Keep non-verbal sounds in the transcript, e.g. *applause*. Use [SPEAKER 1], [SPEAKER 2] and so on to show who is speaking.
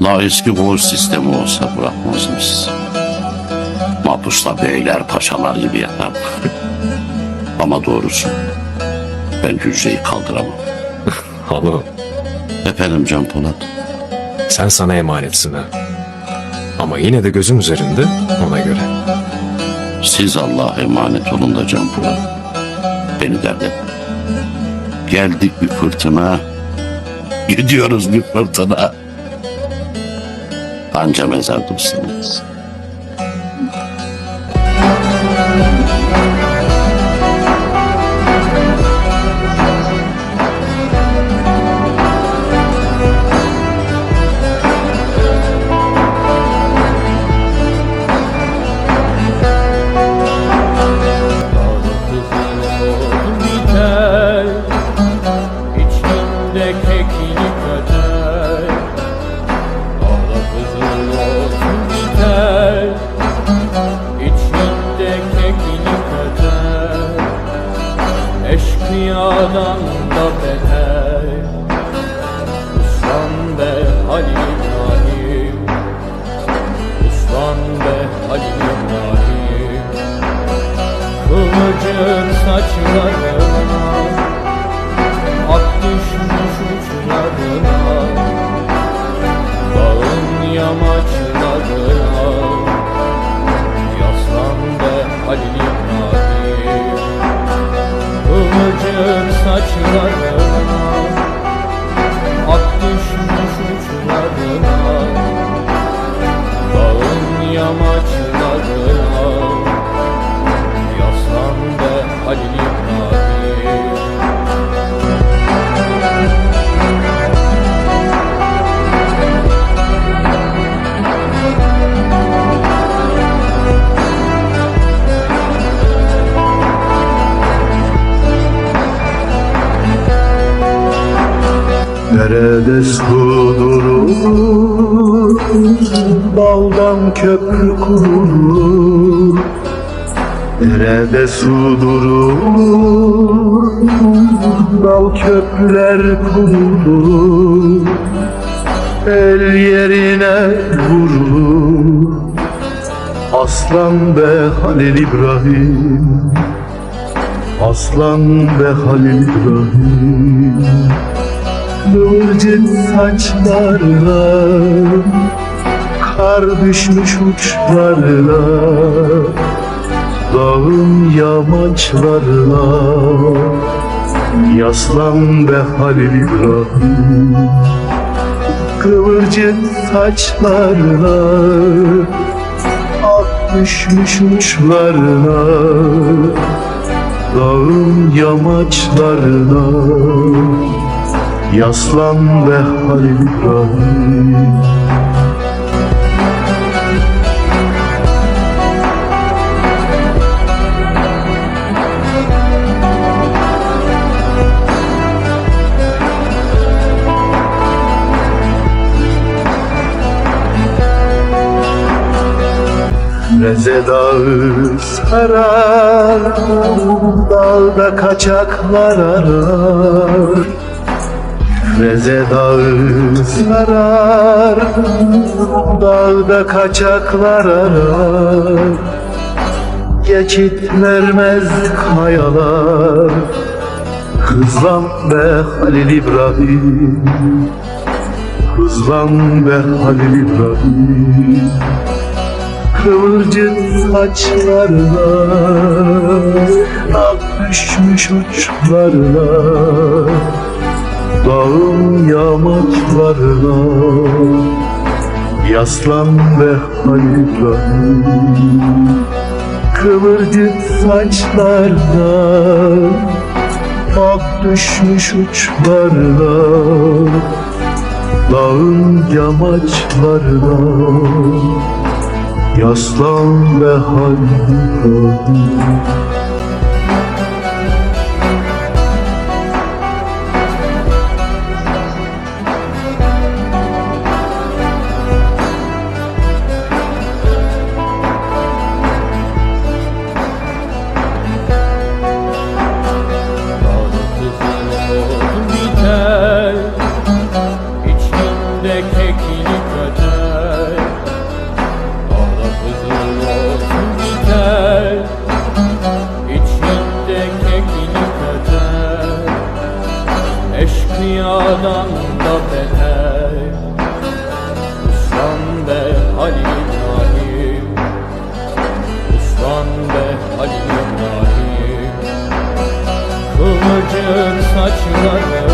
[SPEAKER 1] La eski koğuş sistemi olsa bırakmazdım sizi. Mahpusla beyler paşalar gibi yatar. Ama doğrusu ben hücreyi kaldıramam. *laughs*
[SPEAKER 2] Halo,
[SPEAKER 1] Efendim Can Polat.
[SPEAKER 2] sen sana emanetsin ha. Ama yine de gözüm üzerinde ona göre.
[SPEAKER 1] Siz Allah'a emanet olun da Can Polat. Beni dert etme. Geldik bir fırtına. Gidiyoruz bir fırtına. Anca mezar dursanız.
[SPEAKER 3] Be Halil İbrahim Kıvırcık
[SPEAKER 4] Nerede su durur, baldan köprü kurulur. Nerede su durur, dal köprüler kurulur. El yerine vurulur, aslan be Halil İbrahim. Aslan be Halil İbrahim Kıvırcık saçlarla Kar düşmüş uçlarla Dağın yamaçlarına. Yaslan be Halil İbrahim. Kıvırcık saçlarla Ak düşmüş uçlarına Dağın yamaçlarına Yaslan ve Halil İbrahim. Reze dağı sarar Dağda kaçaklar arar Reze dağı sarar Dağda kaçaklar arar Geçit vermez kayalar Hızlan be Halil İbrahim. Hızlan be Halil İbrahim. Kıvırcık saçlarına Ak düşmüş uçlarına yamaçlarına Yaslan ve İbrahim Kıvırcık saçlarına Ak düşmüş uçlarına Dağın yamaçlarına Yaslan ve Halil
[SPEAKER 3] Sevdadan da beter. Uslan be Halil İbrahim Uslan be Halil İbrahim Kıvırcık saçlarına